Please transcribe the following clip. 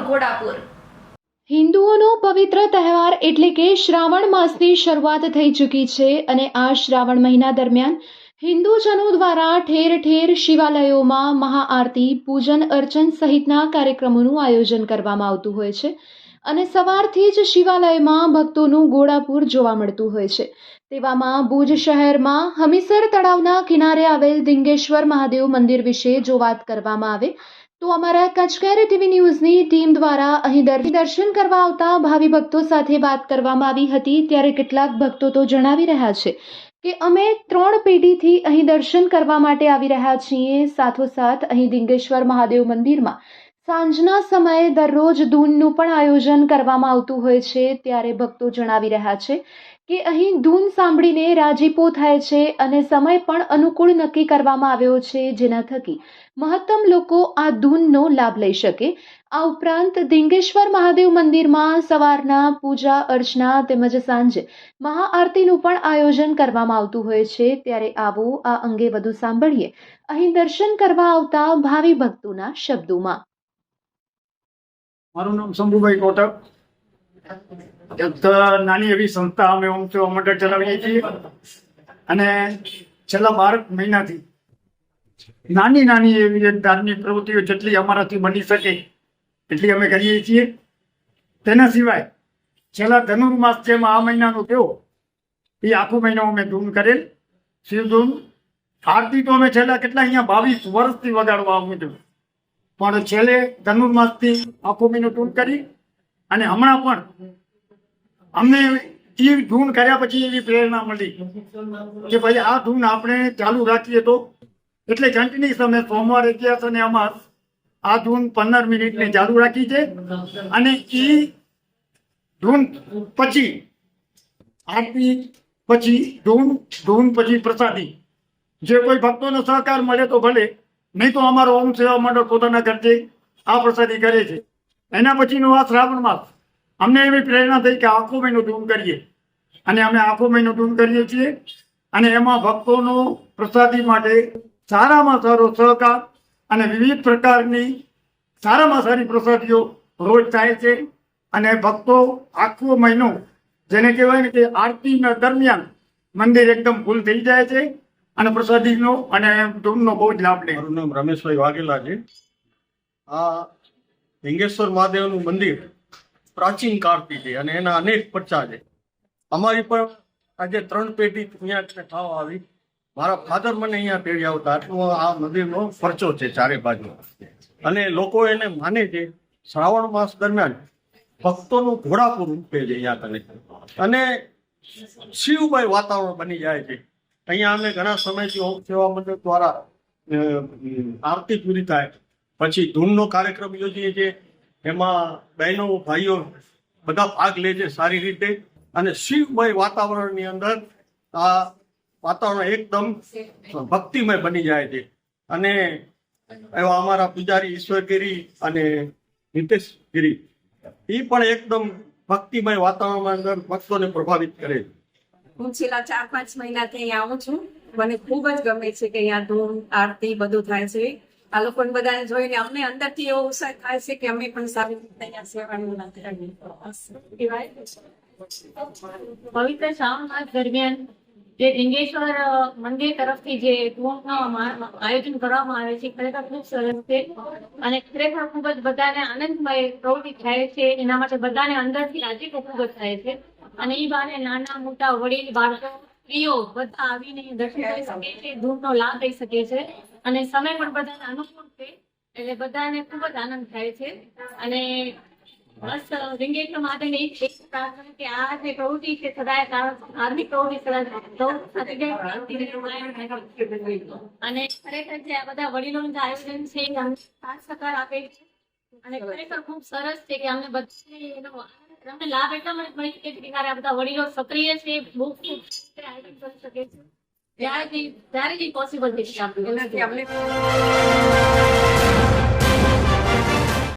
ઘોડાપુર. હિન્દુઓનો પવિત્ર તહેવાર એટલે કે શ્રાવણ માસની શરૂઆત થઈ ચૂકી છે અને આ શ્રાવણ મહિના દરમિયાન હિન્દુજનો દ્વારા ઠેર ઠેર શિવાલયોમાં મહાઆરતી, પૂજન અર્ચન સહિતના કાર્યક્રમોનું આયોજન કરવામાં આવતું હોય છે. અને સવારથી જ શિવાલયમાં ભક્તોનું ગોળાપુર જોવા મળતું હોય છે. તેવામાં ભુજ શહેરમાં હમીસર તળાવના કિનારે આવેલ દિંગેશ્વર મહાદેવ મંદિર વિશે જો વાત કરવામાં આવે. તો અમારા કચકેર ટીવી ન્યૂઝની ટીમ દ્વારા અહીં દર- દર્શન કરવા આવતા ભાવિ ભક્તો સાથે વાત કરવામાં આવી હતી. ત્યારે કેટલાક ભક્તો તો જણાવી રહ્યા છે કે અમે ત્રણ પેઢીથી અહીં દર્શન કરવા માટે આવી રહ્યા છીએ. સાથોસાથ અહીં દિંગેશ્વર મહાદેવ મંદિરમાં સાંજના સમયે દરરોજ ધૂનનું પણ આયોજન કરવામાં આવતું હોય છે, ત્યારે ભક્તો જણાવી રહ્યા છે કે અહીં ધૂન સાંભળીને રાજીપો થાય છે અને સમય પણ અનુકૂળ નક્કી કરવામાં આવ્યો છે જેના થકી મહત્તમ લોકો આ ધૂનનો લાભ લઈ શકે. આ ઉપરાંત દિંગેશ્વર મહાદેવ મંદિરમાં સવારના પૂજા, અર્ચના તેમજ સાંજે મહાઆરતીનું પણ આયોજન કરવામાં આવતું હોય છે. ત્યારે આવો આ અંગે વધુ સાંભળીએ. અહીં દર્શન કરવા આવતા ભાવિ ભક્તોના શબ્દોમાં. મારું નામ શંભુભાઈ કોટક. નાની એવી સંસ્થા અમે ઓમ સેવા મંડળ ચલાવીએ છીએ. અને છેલ્લા બાર મહિનાથી નાની નાની એવી ધાર્મિક પ્રવૃત્તિઓ જેટલી અમારાથી બની શકે એટલી અમે કરીએ છીએ. તેના સિવાય છેલ્લા ધનુર્માસ જેમ આ મહિનાનો થયો, એ આખો મહિનો અમે ધૂન કરેલ. શિવ ધૂન આરતી તો અમે છેલ્લા કેટલા અહીંયા બાવીસ વર્ષથી વગાડવા આવ્યું હતું. પણ છેલ્લે ધનુર્માસથી આખો મહિનો ટૂન કરી અને હમણાં પણ અમને એ ધૂન કર્યા પછી એવી પ્રેરણા મળી કે ભાઈ આ ધૂન આપણે ચાલુ રાખીએ તો એટલે કન્ટિન્યુઅસ અમે સોમવારે ગયા અને અમાસ આ ધૂન પંદર મિનિટને ચાલુ રાખી છે અને એ ધૂન પછી આરતી પછી ધૂન ધૂન પછી પ્રસાદી. જે કોઈ ભક્તોનો સહકાર મળે તો ભલે નહીં તો અમારો ઓમ સેવા મંડળ પોતાના ખર્ચે આ પ્રસાદી કરે છે. એના પછીનો આ શ્રાવણ માસ. અમને એવી પ્રેરણા થઈ કે આખો મહિનો ધૂમ કરીએ. અને અમે આખો મહિનો ધૂમ કરીએ છીએ. અને એમાં ભક્તોનો પ્રસાદી માટે સારામાં સારો સહકાર અને વિવિધ પ્રકારની સારામાં સારી પ્રસાદીઓ રોજ થાય છે. અને ભક્તો આખો મહિનો, જેને કહેવાય ને કે આરતીના દરમિયાન મંદિર એકદમ ફૂલ થઈ જાય છે. અને પ્રસાદીનો અને ધૂનનો બહુ જ લાભ લે. મારું નામ રમેશભાઈ વાઘેલા છે. આ લિંગેશ્વર મહાદેવનું મંદિર પ્રાચીન કાળથી છે અને એના અનેક પચ્ચા છે. અમારી પણ આજે ત્રણ પેઢી અહીંયા ખાવા આવી. મારા ફાધર મને અહીંયા તેડી આવતા આટલો આ મંદિરનો ફરચો છે ચારે બાજુ. અને લોકો એને માને છે શ્રાવણ માસ દરમિયાન ભક્તોનું ઘોડાપુર રૂપે છે અહીંયા કને અને શિવભાઈ વાતાવરણ બની જાય છે. અહીંયા અમે ઘણા સમયથી ઓમ સેવા મંડળ દ્વારા આરતી પૂરી થાય. પછી ધૂનનો કાર્યક્રમ યોજીએ છીએ. એમાં બહેનો, ભાઈઓ બધા ભાગ લે છે સારી રીતે. અને શિવમય વાતાવરણની અંદર આ વાતાવરણ એકદમ ભક્તિમય બની જાય છે. અને એવા અમારા પૂજારી ઈશ્વરગીરી અને નિતેશગીરી એ પણ એકદમ ભક્તિમય વાતાવરણમાં અંદર ભક્તોને પ્રભાવિત કરે છે. હું છેલ્લા ચાર, પાંચ મહિનાથી અહીંયા આવું છું. મને ખૂબ જ ગમે છે કે અહીંયા ધૂમ, આરતી બધું થાય છે. આ લોકોને બધાને જોઈને અમને અંદરથી એવો ઉત્સાહ થાય છે કે અમે પણ સારી રીતે અહીંયા સેવાનું પવિત્ર શ્રાવણ માસ દરમિયાન જે લિંગેશ્વર મંદિર તરફથી જે ધૂનનું આયોજન કરવામાં આવે છે, ખરેખર ખૂબ સરસ છે. અને ખરેખર ખૂબ જ બધાને આનંદમય પ્રવૃત્તિ થાય છે. એના માટે બધાને અંદરથી રાજીપો ખૂબ જ થાય છે. અને એ બારે નાના મોટા વડીલ બાળકો સ્ત્રીઓ બધા આવીને દર્શન કરી શકે છે ધૂનનો લાભ લઈ શકે છે. અને સમય પણ બધાને અનુકૂળ છે એટલે બધાને ખૂબ જ આનંદ થાય છે. અને બસ લિંગેશ્વર માતાને એક પ્રાર્થના કે આ જે પ્રવૃત્તિ છે સદાય ધાર્મિક પ્રવૃત્તિ સદાય અને ખરેખર જે આ બધા વડીલોનું જે આયોજન છે એ અમને સાથ સહકાર આપે છે. અને ખરેખર ખૂબ સરસ છે કે અમને બધાને એનો અમને લાભ એટલા માટે મળી શકે છે કે આ બધા વડીલો સક્રિય છે, બહુ ખૂબ કરી શકે છે ત્યારે જ્યારે પોસિબલ થઈ એનાથી આપણે